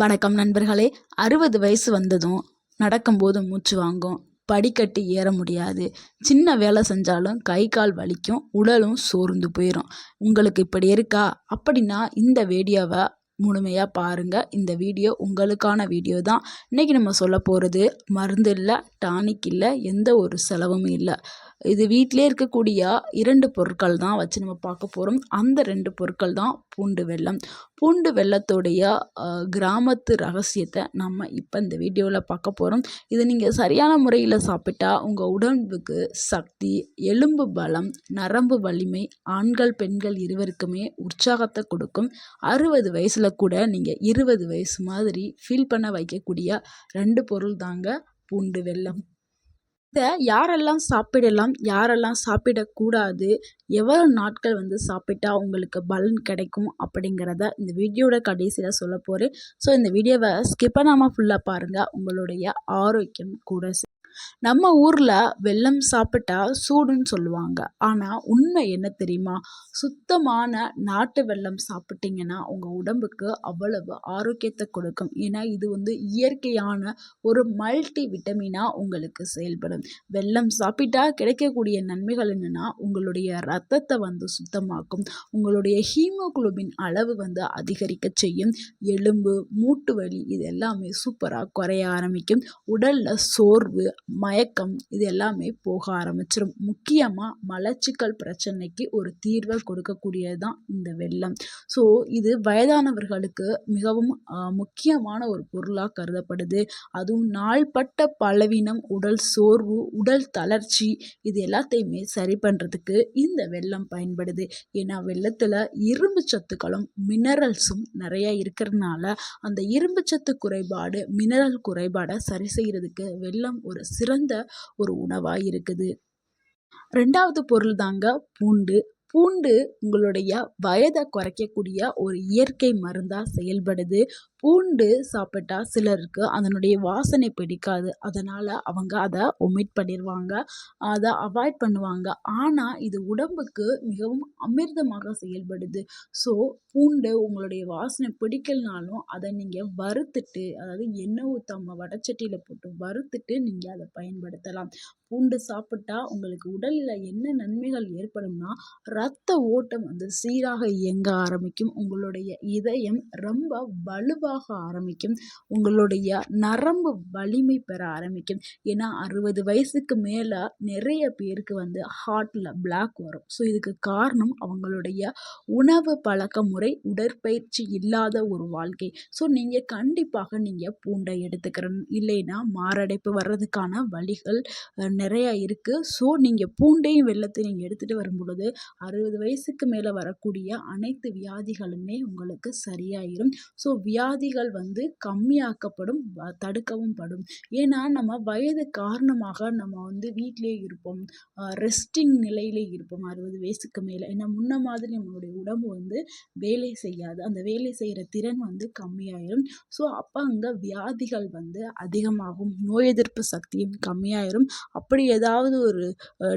வணக்கம் நண்பர்களே. அறுபது வயசு வந்ததும் நடக்கும்போது மூச்சு வாங்கும். படிக்கட்டு ஏற முடியாது. சின்ன வேலை செஞ்சாலும் கை கால் வலிக்கும் உடலும் சோர்ந்து போயிடும் உங்களுக்கு இப்படி இருக்கா? அப்படின்னா இந்த வீடியோவை முழுமையாக பாருங்கள் இந்த வீடியோ உங்களுக்கான வீடியோ தான். இன்றைக்கி நம்ம சொல்ல போகிறது மருந்து இல்லை டானிக் இல்லை எந்த ஒரு செலவும் இல்லை. இது வீட்டிலே இருக்கக்கூடிய இரண்டு பொருட்கள் தான் வச்சு நம்ம பார்க்க போகிறோம் அந்த ரெண்டு பொருட்கள் தான் பூண்டு வெள்ளம் பூண்டு வெல்லத்தோடைய கிராமத்து ரகசியத்தை நம்ம இப்போ இந்த வீடியோவில் பார்க்க போகிறோம் இது நீங்கள் சரியான முறையில் சாப்பிட்டா உங்கள் உடம்புக்கு சக்தி எலும்பு பலம் நரம்பு வலிமை ஆண்கள் பெண்கள் இருவருக்குமே உற்சாகத்தை கொடுக்கும். அறுபது வயசில் கூட நீங்கள் இருபது வயசு மாதிரி ஃபீல் பண்ண வைக்கக்கூடிய ரெண்டு பொருள் தாங்க பூண்டு வெல்லம். இதை யாரெல்லாம் சாப்பிடலாம் யாரெல்லாம் சாப்பிடக்கூடாது எவ்வளோ நாட்கள் வந்து சாப்பிட்டா உங்களுக்கு பலன் கிடைக்கும் அப்படிங்கிறத இந்த வீடியோட கடைசியில் சொல்ல போகிறேன் ஸோ இந்த வீடியோவை ஸ்கிப் பண்ணாமல் ஃபுல்லாக பாருங்கள் உங்களுடைய ஆரோக்கியம் கூட நம்ம ஊரில் வெல்லம் சாப்பிட்டா சூடுன்னு சொல்லுவாங்க. ஆனால் உண்மை என்ன தெரியுமா? சுத்தமான நாட்டு வெல்லம் சாப்பிட்டீங்கன்னா உங்கள் உடம்புக்கு அவ்வளவு ஆரோக்கியத்தை கொடுக்கும். ஏன்னா இது வந்து இயற்கையான ஒரு மல்டி விட்டமினாக உங்களுக்கு செயல்படும். வெல்லம் சாப்பிட்டா கிடைக்கக்கூடிய நன்மைகள் என்னென்னா உங்களுடைய ரத்தத்தை வந்து சுத்தமாக்கும். உங்களுடைய ஹீமோகுளோபின் அளவு வந்து அதிகரிக்க செய்யும். எலும்பு மூட்டு வலி இது எல்லாமே சூப்பராக குறைய ஆரம்பிக்கும். உடலில் சோர்வு மயக்கம் இது எல்லாமே போக ஆரம்பிச்சிடும் முக்கியமாக மலச்சிக்கல் பிரச்சனைக்கு ஒரு தீர்வை கொடுக்கக்கூடியது தான் இந்த வெள்ளம். ஸோ இது வயதானவர்களுக்கு மிகவும் முக்கியமான ஒரு பொருளாக கருதப்படுது. அதுவும் நாள்பட்ட பலவீனம் உடல் சோர்வு உடல் தளர்ச்சி இது எல்லாத்தையுமே சரி பண்ணுறதுக்கு இந்த வெள்ளம் பயன்படுது. ஏன்னா வெள்ளத்தில் இரும்பு சத்துக்களும் மினரல்ஸும் நிறைய இருக்கிறதுனால அந்த இரும்பு சத்து குறைபாடு மினரல் குறைபாடை சரி செய்கிறதுக்கு வெள்ளம் ஒரு சிறந்த ஒரு உணவாக இருக்குது. ரெண்டாவது பொருள் தாங்க பூண்டு. பூண்டு உங்களுடைய வயதை குறைக்கக்கூடிய ஒரு இயற்கை மருந்தாக செயல்படுது. பூண்டு சாப்பிட்டா சிலருக்கு அதனுடைய வாசனை பிடிக்காது. அதனால் அவங்க அதை ஒமிட் பண்ணிடுவாங்க அதை அவாய்ட் பண்ணுவாங்க. ஆனால் இது உடம்புக்கு மிகவும் அமிர்தமாக செயல்படுது. ஸோ பூண்டு உங்களுடைய வாசனை பிடிக்கலனாலும் அதை நீங்கள் வறுத்துட்டு அதாவது எண்ணெய் ஊற்றாம வடச்சட்டியில் போட்டு வறுத்துட்டு நீங்கள் அதை பயன்படுத்தலாம். பூண்டு சாப்பிட்டா உங்களுக்கு உடலில் என்ன நன்மைகள் ஏற்படும்னா ரத்த ஓட்டம் வந்து சீராக இயங்க ஆரம்பிக்கும். உங்களுடைய இதயம் ரொம்ப வலுவாக உருவாக ஆரம்பிக்கும். உங்களுடைய நரம்பு வலிமை பெற ஆரம்பிக்கும். ஏன்னா அறுபது வயசுக்கு மேலே நிறைய பேருக்கு வந்து ஹார்ட்டில் பிளாக் வரும். ஸோ இதுக்கு காரணம் அவங்களுடைய உணவு பழக்க முறை உடற்பயிற்சி இல்லாத ஒரு வாழ்க்கை. ஸோ நீங்கள் கண்டிப்பாக நீங்கள் பூண்டை எடுத்துக்கிறணும் இல்லைன்னா மாரடைப்பு வர்றதுக்கான வழிகள் நிறையா இருக்குது ஸோ நீங்கள் பூண்டையும் வெள்ளத்தையும் நீங்கள் எடுத்துகிட்டு வரும்பொழுது அறுபது வயசுக்கு மேலே வரக்கூடிய அனைத்து வியாதிகளுமே உங்களுக்கு சரியாயிரும். ஸோ வியாதி வியாதிகள் வந்து கம்மியாக்கப்படும் தடுக்கவும் படும். ஏன்னா நம்ம வயது காரணமாக நம்ம வந்து வீட்டிலே இருப்போம். ரெஸ்டிங் நிலையிலே இருப்போம். அறுபது வயசுக்கு மேலே. ஏன்னா முன்ன மாதிரி நம்மளுடைய உடம்பு வந்து வேலை செய்யாது. அந்த வேலை செய்கிற திறன் வந்து கம்மியாயிரும். ஸோ அப்போ அங்கே வியாதிகள் வந்து அதிகமாகும். நோய் எதிர்ப்பு சக்தியும் கம்மியாயிரும். அப்படி ஏதாவது ஒரு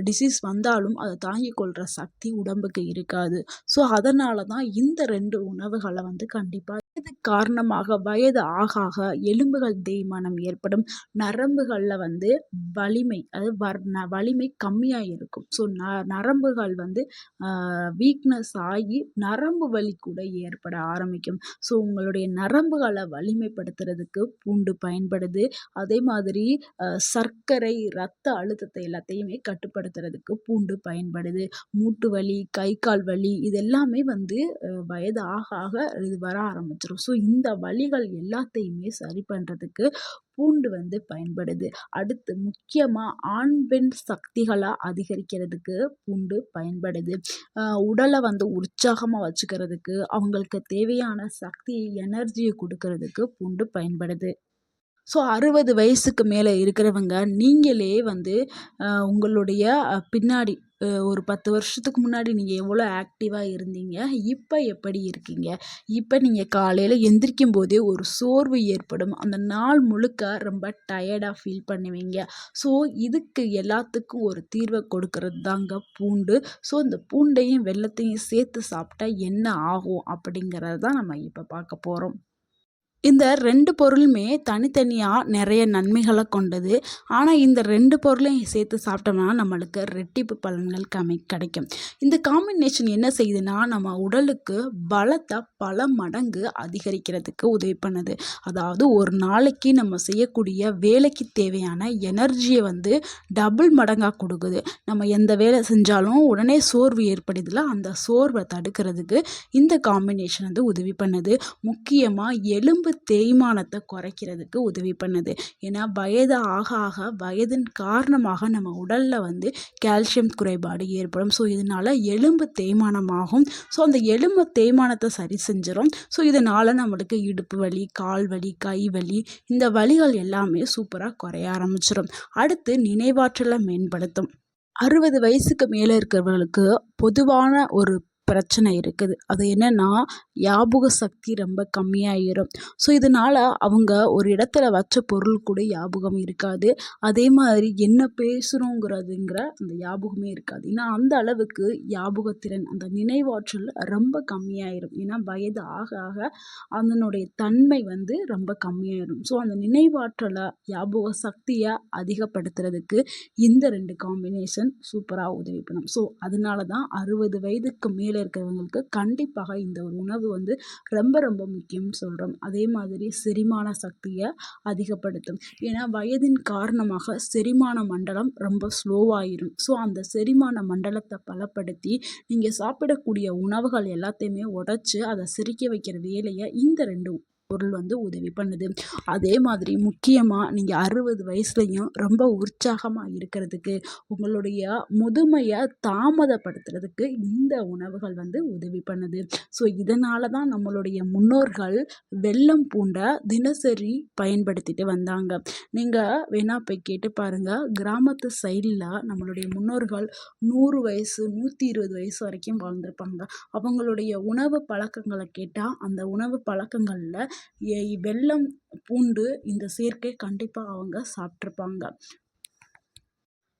டிசீஸ் வந்தாலும் அதை தாங்கிக் கொள்கிற சக்தி உடம்புக்கு இருக்காது. ஸோ அதனால தான் இந்த ரெண்டு உணவுகளை வந்து கண்டிப்பாக இது காரணமாக வயது ஆக ஆக எலும்புகள் தேய்மானம் ஏற்படும். நரம்புகளில் வந்து வலிமை அது வர் ந வலிமை கம்மியாக இருக்கும். ஸோ ந நரம்புகள் வந்து வீக்னஸ் ஆகி நரம்பு வலி கூட ஏற்பட ஆரம்பிக்கும். ஸோ உங்களுடைய நரம்புகளை வலிமைப்படுத்துறதுக்கு பூண்டு பயன்படுது. அதே மாதிரி சர்க்கரை ரத்த அழுத்தத்தை எல்லாத்தையுமே கட்டுப்படுத்துறதுக்கு பூண்டு பயன்படுது. மூட்டு வலி கை கால் வலி இது எல்லாமே வந்து வயது ஆக ஆக இது வர ஆரம்பிச்சிடும் ஸோ இந்த வலிகள் எல்லாத்தையுமே சரி பண்ணுறதுக்கு பூண்டு வந்து பயன்படுது. அடுத்து முக்கியமாக ஆண் பெண் சக்திகளாக அதிகரிக்கிறதுக்கு பூண்டு பயன்படுது. உடலை வந்து உற்சாகமாக வச்சுக்கிறதுக்கு அவங்களுக்கு தேவையான சக்தி எனர்ஜியை கொடுக்கறதுக்கு பூண்டு பயன்படுது. ஸோ அறுபது வயசுக்கு மேலே இருக்கிறவங்க நீங்களே வந்து உங்களுடைய பின்னாடி ஒரு பத்து வருஷத்துக்கு முன்னாடி நீங்கள் எவ்வளோ ஆக்டிவாக இருந்தீங்க? இப்போ எப்படி இருக்கீங்க? இப்போ நீங்கள் காலையில் எந்திரிக்கும் போதே ஒரு சோர்வு ஏற்படும். அந்த நாள் முழுக்க ரொம்ப டயர்டாக ஃபீல் பண்ணுவீங்க. ஸோ இதுக்கு எல்லாத்துக்கும் ஒரு தீர்வை கொடுக்கறது தாங்க பூண்டு. ஸோ இந்த பூண்டையும் வெள்ளத்தையும் சேர்த்து சாப்பிட்டா என்ன ஆகும் அப்படிங்கிறது தான் நம்ம இப்போ பார்க்க போகிறோம் இந்த ரெண்டு பொருளுமே தனித்தனியாக நிறைய நன்மைகளை கொண்டது. ஆனால் இந்த ரெண்டு பொருளையும் சேர்த்து சாப்பிட்டோம்னா நம்மளுக்கு ரெட்டிப்பு பலன்கள் கமி கிடைக்கும். இந்த காம்பினேஷன் என்ன செய்யுதுன்னா நம்ம உடலுக்கு பலத்தை பல மடங்கு அதிகரிக்கிறதுக்கு உதவி பண்ணுது. அதாவது ஒரு நாளைக்கு நம்ம செய்யக்கூடிய வேலைக்கு தேவையான எனர்ஜியை வந்து டபுள் மடங்காக கொடுக்குது. நம்ம எந்த வேலை செஞ்சாலும் உடனே சோர்வு ஏற்படுதில்ல அந்த சோர்வை தடுக்கிறதுக்கு இந்த காம்பினேஷன் வந்து உதவி பண்ணுது. முக்கியமாக எலும்பு தேய்மானத்தை குறைக்கிறதுக்கு உதவி பண்ணுது. ஏன்னா வயது ஆக ஆக வயதின் காரணமாக நம்ம உடலில் வந்து கால்சியம் குறைபாடு ஏற்படும். ஸோ இதனால் எலும்பு தேய்மானமாகும். ஸோ அந்த எலும்பு தேய்மானத்தை சரி செஞ்சிடும் ஸோ இதனால் நம்மளுக்கு இடுப்பு வலி கால் வலி கை வலி இந்த வலிகள் எல்லாமே சூப்பராக குறைய ஆரம்பிச்சிடும் அடுத்து நினைவாற்றலை மேம்படுத்தும். அறுபது வயசுக்கு மேலே இருக்கிறவர்களுக்கு பொதுவான ஒரு பிரச்சனை இருக்குது. அது என்னென்னா ஞாபக சக்தி ரொம்ப கம்மியாயிரும். ஸோ இதனால் அவங்க ஒரு இடத்துல வச்ச பொருள் கூட ஞாபகம் இருக்காது. அதே மாதிரி என்ன பேசுகிறோங்கிறதுங்கிற அந்த ஞாபகமே இருக்காது. ஏன்னா அந்த அளவுக்கு ஞாபகத்திறன் அந்த நினைவாற்றல் ரொம்ப கம்மியாயிரும். ஏன்னா வயது ஆக ஆக அதனுடைய தன்மை வந்து ரொம்ப கம்மியாயிடும் ஸோ அந்த நினைவாற்றலை ஞாபக சக்தியை அதிகப்படுத்துறதுக்கு இந்த ரெண்டு காம்பினேஷன் சூப்பராக உதவி பண்ணும். ஸோ அதனால தான் அறுபது வயதுக்கு மேல் இருக்கிறவங்களுக்கு கண்டிப்பாக இந்த ஒரு உணவு வந்து ரொம்ப ரொம்ப முக்கியம்னு சொல்கிறோம் அதே மாதிரி செரிமான சக்தியை அதிகப்படுத்தும். ஏன்னா வயதின் காரணமாக செரிமான மண்டலம் ரொம்ப ஸ்லோவாயிரும் ஸோ அந்த செரிமான மண்டலத்தை பலப்படுத்தி நீங்கள் சாப்பிடக்கூடிய உணவுகள் எல்லாத்தையுமே உடச்சி அதை செரிக்க வைக்கிற வேலையை இந்த ரெண்டு பொருள் வந்து உதவி பண்ணுது. அதே மாதிரி முக்கியமாக நீங்கள் அறுபது வயசுலையும் ரொம்ப உற்சாகமாக இருக்கிறதுக்கு உங்களுடைய முதுமையை தாமதப்படுத்துறதுக்கு இந்த உணவுகள் வந்து உதவி பண்ணுது. ஸோ இதனால தான் நம்மளுடைய முன்னோர்கள் வெள்ளம் பூண்டை தினசரி பயன்படுத்திட்டு வந்தாங்க. நீங்கள் வேணா போய் கேட்டு பாருங்கள் கிராமத்து சைடில் நம்மளுடைய முன்னோர்கள் நூறு வயசு நூற்றி இருபது வயசு வரைக்கும் வாழ்ந்திருப்பாங்க. அவங்களுடைய உணவு பழக்கங்களை கேட்டால் அந்த உணவு பழக்கங்களில் வெல்லம் பூண்டு இந்த சேர்க்கை கண்டிப்பாக அவங்க சாப்பிட்ருப்பாங்க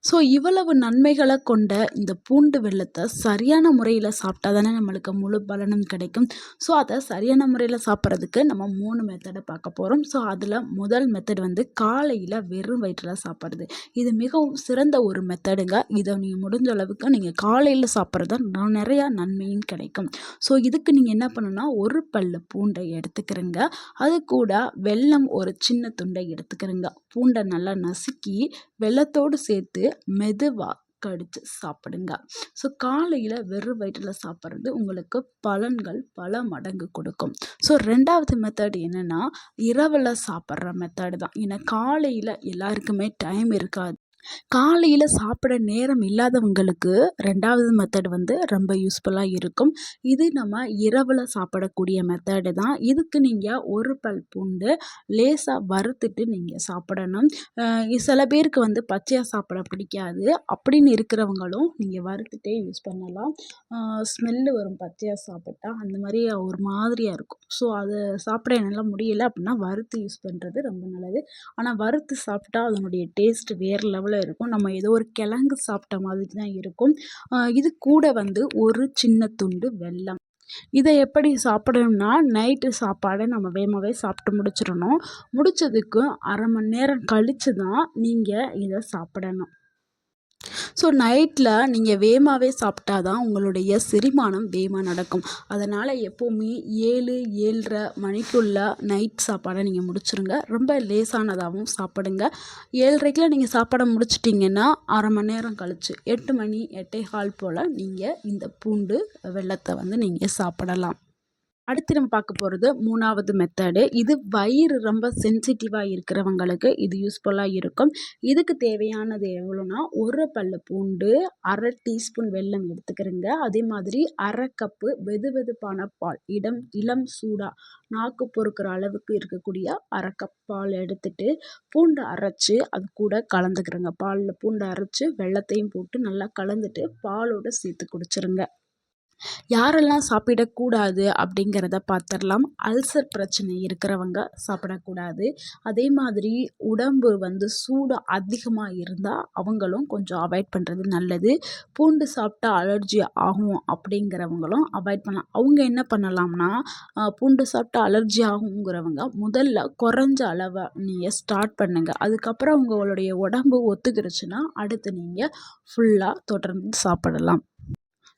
ஸோ இவ்வளவு நன்மைகளை கொண்ட இந்த பூண்டு வெள்ளத்தை சரியான முறையில் சாப்பிட்டா தானே நம்மளுக்கு முழு பலனும் கிடைக்கும். ஸோ அதை சரியான முறையில் சாப்பிட்றதுக்கு நம்ம மூணு மெத்தடை பார்க்க போகிறோம் ஸோ அதில் முதல் மெத்தட் வந்து காலையில் வெறும் வயிற்றில் சாப்பிட்றது. இது மிகவும் சிறந்த ஒரு மெத்தடுங்க இதை நீங்கள் முடிஞ்ச அளவுக்கு நீங்கள் காலையில் சாப்பிட்றது நிறையா நன்மையும் கிடைக்கும். ஸோ இதுக்கு நீங்கள் என்ன பண்ணணும்னா ஒரு பல்லு பூண்டை எடுத்துக்கிறங்க. அது கூட வெல்லம் ஒரு சின்ன துண்டை எடுத்துக்கிறங்க. பூண்டை நல்லா நசுக்கி வெள்ளத்தோடு சேர்த்து மெதுவாக கடித்து சாப்பிடுங்க. ஸோ காலையில் வெறும் வயிற்றில் சாப்பிட்றது உங்களுக்கு பலன்கள் பல மடங்கு கொடுக்கும். ஸோ ரெண்டாவது மெத்தட் என்னென்னா இரவில் சாப்பிட்ற மெத்தடு தான். ஏன்னா காலையில் எல்லாருக்குமே டைம் இருக்காது. காலையில் சாப்பிட நேரம் இல்லாதவங்களுக்கு ரெண்டாவது மெத்தட் வந்து ரொம்ப யூஸ்ஃபுல்லாக இருக்கும். இது நம்ம இரவில் சாப்பிடக்கூடிய மெத்தடு தான். இதுக்கு நீங்கள் ஒரு பல் பூண்டு லேசாக வறுத்துட்டு நீங்கள் சாப்பிடணும். சில பேருக்கு வந்து பச்சையாக சாப்பிட பிடிக்காது. அப்படின்னு இருக்கிறவங்களும் நீங்கள் வறுத்துட்டே யூஸ் பண்ணலாம். ஸ்மெல்லு வரும் பச்சையாக சாப்பிட்டா அந்த மாதிரி ஒரு மாதிரியாக இருக்கும். ஸோ அதை சாப்பிட என்னால் முடியலை அப்படின்னா வறுத்து யூஸ் பண்ணுறது ரொம்ப நல்லது. ஆனால் வறுத்து சாப்பிட்டா அதனுடைய டேஸ்ட் வேறு லெவலில் போல் இருக்கும். நம்ம ஏதோ ஒரு கிழங்கு சாப்பிட்ட மாதிரி தான் இருக்கும். இது கூட வந்து ஒரு சின்ன துண்டு வெல்லம். இதை எப்படி சாப்பிடணும்னா நைட்டு சாப்பாடை நம்ம வேகமாகவே சாப்பிட்டு முடிச்சிடணும். முடித்ததுக்கு அரை மணி நேரம் கழித்து தான் நீங்கள் இதை சாப்பிடணும். ஸோ நைட்டில் நீங்கள் வேகமாகவே சாப்பிட்டா தான் உங்களுடைய செரிமானம் வேகமாக நடக்கும். அதனால் எப்போவுமே ஏழு ஏழரை மணிக்குள்ளே நைட் சாப்பாடை நீங்கள் முடிச்சுருங்க. ரொம்ப லேசானதாகவும் சாப்பிடுங்க. ஏழரைக்கெலாம் நீங்கள் சாப்பாடை முடிச்சிட்டிங்கன்னா அரை மணி நேரம் கழித்து எட்டு மணி எட்டே கால் போல் நீங்கள் இந்த பூண்டு வெள்ளத்தை வந்து நீங்கள் சாப்பிடலாம். அடுத்து நம்ம பார்க்க போகிறது மூணாவது மெத்தடு இது வயிறு ரொம்ப சென்சிட்டிவாக இருக்கிறவங்களுக்கு இது யூஸ்ஃபுல்லாக இருக்கும். இதுக்கு தேவையானது எவ்வளோனா ஒரு பல்லு பூண்டு அரை டீஸ்பூன் வெல்லம் எடுத்துக்கிறேங்க. அதே மாதிரி அரை கப்பு வெது வெதுப்பான பால் இடம் இளம் சூடாக நாக்கு பொறுக்கிற அளவுக்கு இருக்கக்கூடிய அரை கப் பால் எடுத்துட்டு பூண்டு அரைச்சி அது கூட கலந்துக்கிறேங்க. பாலில் பூண்டு அரைச்சி வெள்ளத்தையும் போட்டு நல்லா கலந்துட்டு பாலோடு சேர்த்து குடிச்சிருங்க. யாரெல்லாம் சாப்பிடக்கூடாது அப்படிங்கிறத பார்த்துடலாம். அல்சர் பிரச்சனை இருக்கிறவங்க சாப்பிடக்கூடாது. அதே மாதிரி உடம்பு வந்து சூடு அதிகமாக இருந்தால் அவங்களும் கொஞ்சம் அவாய்ட் பண்ணுறது நல்லது. பூண்டு சாப்பிட்டா அலர்ஜி ஆகும் அப்படிங்கிறவங்களும் அவாய்ட் பண்ணலாம். அவங்க என்ன பண்ணலாம்னா பூண்டு சாப்பிட்டா அலர்ஜி ஆகுங்கிறவங்க முதல்ல குறைஞ்ச அளவை நீங்கள் ஸ்டார்ட் பண்ணுங்கள் அதுக்கப்புறம் உங்களுடைய உடம்பு ஒத்துக்கிருச்சுன்னா அடுத்து நீங்கள் ஃபுல்லாக தொடர்ந்து சாப்பிடலாம்.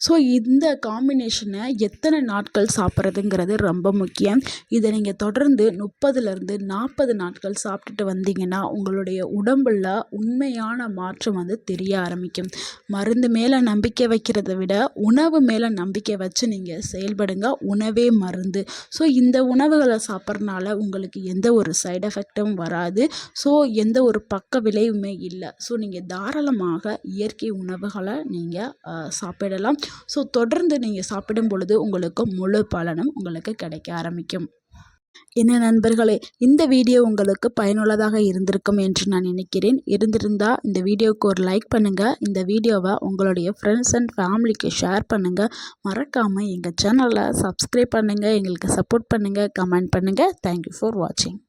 ஸோ இந்த காம்பினேஷனை எத்தனை நாட்கள் சாப்பிட்றதுங்கிறது ரொம்ப முக்கியம். இதை நீங்கள் தொடர்ந்து முப்பதுலேருந்து நாற்பது நாட்கள் சாப்பிட்டுட்டு வந்தீங்கன்னா உங்களுடைய உடம்பில் உண்மையான மாற்றம் வந்து தெரிய ஆரம்பிக்கும். மருந்து மேலே நம்பிக்கை வைக்கிறத விட உணவு மேலே நம்பிக்கை வச்சு நீங்கள் செயல்படுங்க. உணவே மருந்து. ஸோ இந்த உணவுகளை சாப்பிட்றனால உங்களுக்கு எந்த ஒரு சைடு எஃபெக்டும் வராது. ஸோ எந்த ஒரு பக்க விளைவுமே இல்லை. ஸோ நீங்கள் தாராளமாக இயற்கை உணவுகளை நீங்கள் சாப்பிடலாம். ஸோ தொடர்ந்து நீங்கள் சாப்பிடும் பொழுது உங்களுக்கு முழு பலனும் உங்களுக்கு கிடைக்க ஆரம்பிக்கும். என்ன நண்பர்களே இந்த வீடியோ உங்களுக்கு பயனுள்ளதாக இருந்திருக்கும் என்று நான் நினைக்கிறேன். இருந்திருந்தால் இந்த வீடியோவுக்கு ஒரு லைக் பண்ணுங்கள் இந்த வீடியோவை உங்களுடைய ஃப்ரெண்ட்ஸ் அண்ட் ஃபேமிலிக்கு ஷேர் பண்ணுங்கள் மறக்காமல் எங்கள் சேனலை சப்ஸ்கிரைப் பண்ணுங்கள் எங்களுக்கு சப்போர்ட் பண்ணுங்கள் கமெண்ட் பண்ணுங்கள் தேங்க்யூ ஃபார் வாட்சிங்